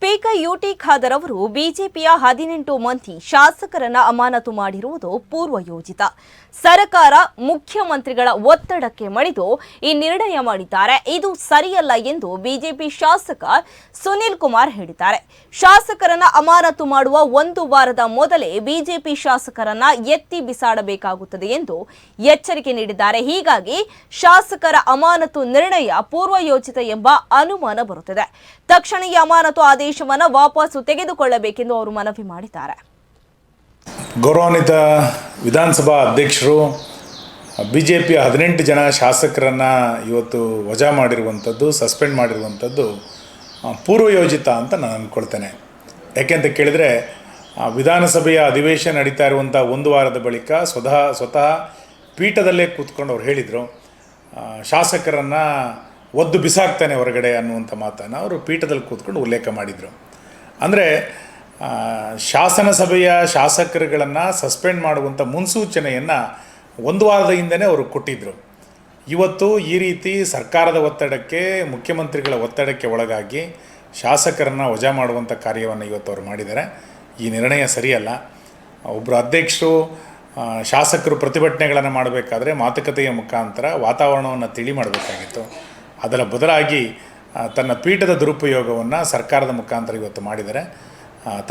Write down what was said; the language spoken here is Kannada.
ಸ್ಪೀಕರ್ ಯುಟಿ ಖಾದರ್ ಅವರು ಬಿಜೆಪಿಯ ಹದಿನೆಂಟು ಮಂದಿ ಶಾಸಕರನ್ನ ಅಮಾನತು ಮಾಡಿರುವುದು ಪೂರ್ವಯೋಜಿತ. ಸರ್ಕಾರ ಮುಖ್ಯಮಂತ್ರಿಗಳ ಒತ್ತಡಕ್ಕೆ ಮಣಿದು ಈ ನಿರ್ಣಯ ಮಾಡಿದ್ದಾರೆ. ಇದು ಸರಿಯಲ್ಲ ಎಂದು ಬಿಜೆಪಿ ಶಾಸಕ ಸುನಿಲ್ ಕುಮಾರ್ ಹೇಳಿದ್ದಾರೆ. ಶಾಸಕರನ್ನ ಅಮಾನತು ಮಾಡುವ ಒಂದು ವಾರದ ಮೊದಲೇ ಬಿಜೆಪಿ ಶಾಸಕರನ್ನ ಎತ್ತಿ ಬಿಸಾಡಬೇಕಾಗುತ್ತದೆ ಎಂದು ಎಚ್ಚರಿಕೆ ನೀಡಿದ್ದಾರೆ. ಹೀಗಾಗಿ ಶಾಸಕರ ಅಮಾನತು ನಿರ್ಣಯ ಪೂರ್ವಯೋಜಿತ ಎಂಬ ಅನುಮಾನ ಬರುತ್ತಿದೆ. ತಕ್ಷಣ ಅಮಾನತು ಆದೇಶವನ್ನು ವಾಪಸ್ಸು ತೆಗೆದುಕೊಳ್ಳಬೇಕೆಂದು ಅವರು ಮನವಿ ಮಾಡಿದ್ದಾರೆ. ಗೌರವಾನ್ವಿತ ವಿಧಾನಸಭಾ ಅಧ್ಯಕ್ಷರು ಬಿ ಜೆ ಪಿಯ ಹದಿನೆಂಟು ಜನ ಶಾಸಕರನ್ನು ಇವತ್ತು ವಜಾ ಮಾಡಿರುವಂಥದ್ದು, ಸಸ್ಪೆಂಡ್ ಮಾಡಿರುವಂಥದ್ದು ಪೂರ್ವಯೋಜಿತ ಅಂತ ನಾನು ಅಂದ್ಕೊಳ್ತೇನೆ. ಯಾಕೆಂತ ಕೇಳಿದರೆ ವಿಧಾನಸಭೆಯ ಅಧಿವೇಶನ ನಡೀತಾ ಇರುವಂಥ ಒಂದು ವಾರದ ಬಳಿಕ ಸ್ವತಃ ಸ್ವತಃ ಪೀಠದಲ್ಲೇ ಕೂತ್ಕೊಂಡು ಅವ್ರು ಹೇಳಿದರು. ಶಾಸಕರನ್ನು ಒದ್ದು ಬಿಸಾಕ್ತಾನೆ ಹೊರಗಡೆ ಅನ್ನುವಂಥ ಮಾತನ್ನು ಅವರು ಪೀಠದಲ್ಲಿ ಕೂತ್ಕೊಂಡು ಉಲ್ಲೇಖ ಮಾಡಿದರು. ಅಂದರೆ ಶಾಸನಸಭೆಯ ಶಾಸಕರುಗಳನ್ನು ಸಸ್ಪೆಂಡ್ ಮಾಡುವಂಥ ಮುನ್ಸೂಚನೆಯನ್ನು ಒಂದು ವಾರದ ಹಿಂದೆಯೇ ಅವರು ಕೊಟ್ಟಿದ್ದರು ಇವತ್ತು ಈ ರೀತಿ ಸರ್ಕಾರದ ಒತ್ತಡಕ್ಕೆ, ಮುಖ್ಯಮಂತ್ರಿಗಳ ಒತ್ತಡಕ್ಕೆ ಒಳಗಾಗಿ ಶಾಸಕರನ್ನು ವಜಾ ಮಾಡುವಂಥ ಕಾರ್ಯವನ್ನು ಇವತ್ತು ಅವರು ಮಾಡಿದ್ದಾರೆ. ಈ ನಿರ್ಣಯ ಸರಿಯಲ್ಲ. ಒಬ್ಬರು ಅಧ್ಯಕ್ಷರು ಶಾಸಕರು ಪ್ರತಿಭಟನೆಗಳನ್ನು ಮಾಡಬೇಕಾದ್ರೆ ಮಾತುಕತೆಯ ಮುಖಾಂತರ ವಾತಾವರಣವನ್ನು ತಿಳಿ ಮಾಡಬೇಕಾಗಿತ್ತು ಅದರ ಬದಲಾಗಿ ತನ್ನ ಪೀಠದ ದುರುಪಯೋಗವನ್ನು ಸರ್ಕಾರದ ಮುಖಾಂತರ ಇವತ್ತು ಮಾಡಿದರೆ ತಮ್ಮ